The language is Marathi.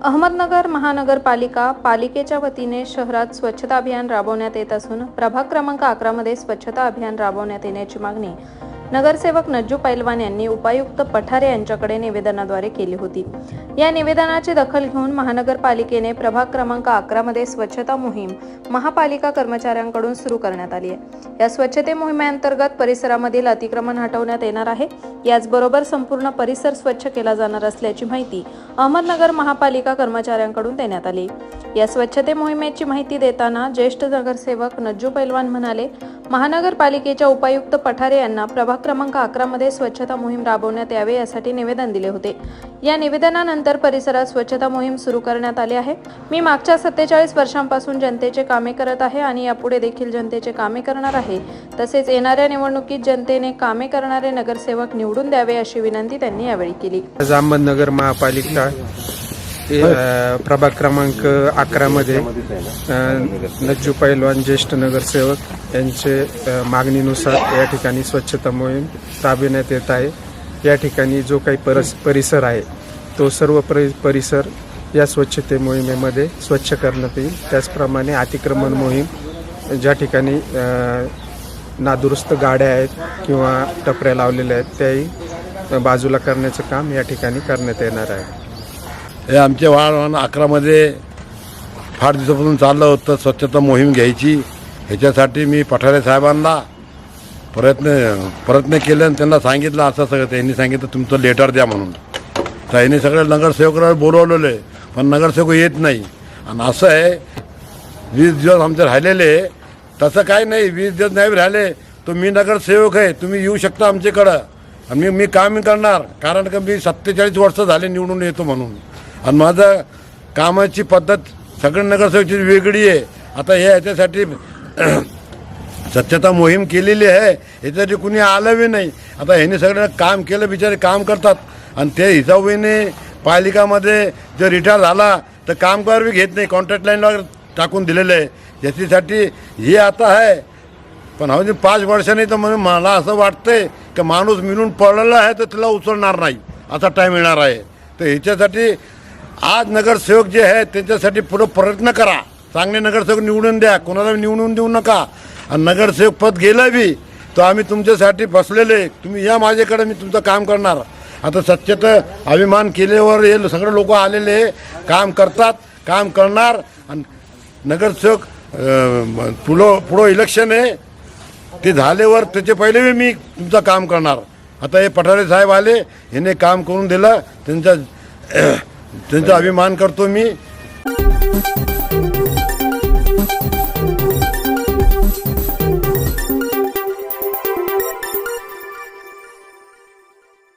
अहमदनगर महानगरपालिका पालिकेच्या वतीने शहरात स्वच्छता अभियान राबवण्यात येत असून प्रभाग क्रमांक अकरामध्ये स्वच्छता अभियान राबवण्यात येण्याची मागणी नगरसेवक नज्जू पैलवान यांनी उपायुक्त पठारे यांच्याकडे निवेदनाद्वारे केली होती. या निवेदनाची दखल घेऊन महानगरपालिकेने प्रभाग क्रमांक अकरामध्ये स्वच्छता मोहीम महापालिका कर्मचाऱ्यांकडून सुरू करण्यात आली आहे. या स्वच्छते मोहिमेअंतर्गत परिसरामधील अतिक्रमण हटवण्यात येणार आहे. याचबरोबर संपूर्ण परिसर स्वच्छ केला जाणार असल्याची माहिती अहमदनगर महापालिका कर्मचाऱ्यांकडून देण्यात आली. या स्वच्छते मोहिमेची माहिती देताना ज्येष्ठ नगरसेवक नज्जू पैलवान म्हणाले महानगरपालिकेच्या उपायुक्त पठारे यांना प्रभाग क्रमांक अकरामध्ये स्वच्छता मोहीम राबवण्यात यावे यासाठी निवेदन दिले होते. या निवेदनानंतर परिसरात स्वच्छता मोहीम सुरू करण्यात आली आहे. मी मागच्या सत्तेचाळीस वर्षांपासून जनतेचे कामे करत आहे आणि यापुढे देखील जनतेचे कामे करणार आहे. तसेच येणाऱ्या निवडणुकीत जनतेने कामे करणारे नगरसेवक निवडून द्यावे अशी विनंती त्यांनी यावेळी केली. अहमदनगर महापालिका प्रभाग क्रमांक अकरामध्ये नज्जू पैलवान ज्येष्ठ नगरसेवक यांचे मागणीनुसार या ठिकाणी स्वच्छता मोहीम राबविण्यात येत आहे. या ठिकाणी जो काही परस परिसर आहे तो सर्व परि परिसर या स्वच्छते मोहिमेमध्ये स्वच्छ करण्यात येईल. त्याचप्रमाणे अतिक्रमण मोहीम ज्या ठिकाणी नादुरुस्त गाड्या आहेत किंवा टपऱ्या लावलेल्या आहेत त्याही बाजूला करण्याचं काम या ठिकाणी करण्यात येणार आहे. हे आमच्या वाहन अकरामध्ये फार दिवसापासून चाललं होतं. स्वच्छता मोहीम घ्यायची. ह्याच्यासाठी मी पठारे साहेबांना प्रयत्न प्रयत्न केले आणि त्यांना सांगितलं असं सगळं. त्यांनी सांगितलं तुमचं लेटर द्या म्हणून. तर यांनी सगळ्या नगरसेवकाला बोलवलेले आहे पण नगरसेवक येत नाही. आणि असं आहे वीस दिवस आमचे राहिलेले तसं काही नाही वीस दिवस नाही राहिले. तर मी नगरसेवक आहे तुम्ही येऊ शकता आमच्याकडं. आणि मी मी काम करणार कारण का मी सत्तेचाळीस वर्ष झाले निवडून येतो म्हणून. आणि माझं कामाची पद्धत सगळ्या नगरसेवकची वेगळी आहे. आता हे याच्यासाठी स्वच्छता मोहीम केलेली आहे. याच्यासाठी कुणी आलं बी नाही. आता ह्याने सगळं काम केलं बिचारे काम करतात. आणि ते हिसाबीने पालिकामध्ये जर रिटायर झाला तर कामगार बी घेत नाही. कॉन्ट्रॅक्ट लाईनला टाकून दिलेलं आहे. याच्यासाठी हे आता आहे. पण हा पाच वर्षांनी तर म्हणून मला असं वाटतंय की माणूस मिळून पडलेला आहे तर तिला उचलणार नाही. असा टाईम येणार आहे. तर ह्याच्यासाठी आज नगरसेवक जे आहेत त्यांच्यासाठी पुढं प्रयत्न करा. चांगले नगरसेवक निवडून द्या. कोणाला निवडून देऊ नका. आणि नगरसेवक पद गेलं बी तर आम्ही तुमच्यासाठी बसलेले. तुम्ही या माझ्याकडे मी तुमचं काम करणार. आता सत्यत अभिमान केल्यावर हे सगळे लोक आलेले काम करतात काम करणार. आणि नगरसेवक पुढं पुढं इलेक्शन आहे. ते झाल्यावर त्याचे पहिले बी मी तुमचं काम करणार. आता हे पठारे साहेब आले ह्याने काम करून दिलं. त्यांचा त्यांचा अभिमान करतो मी.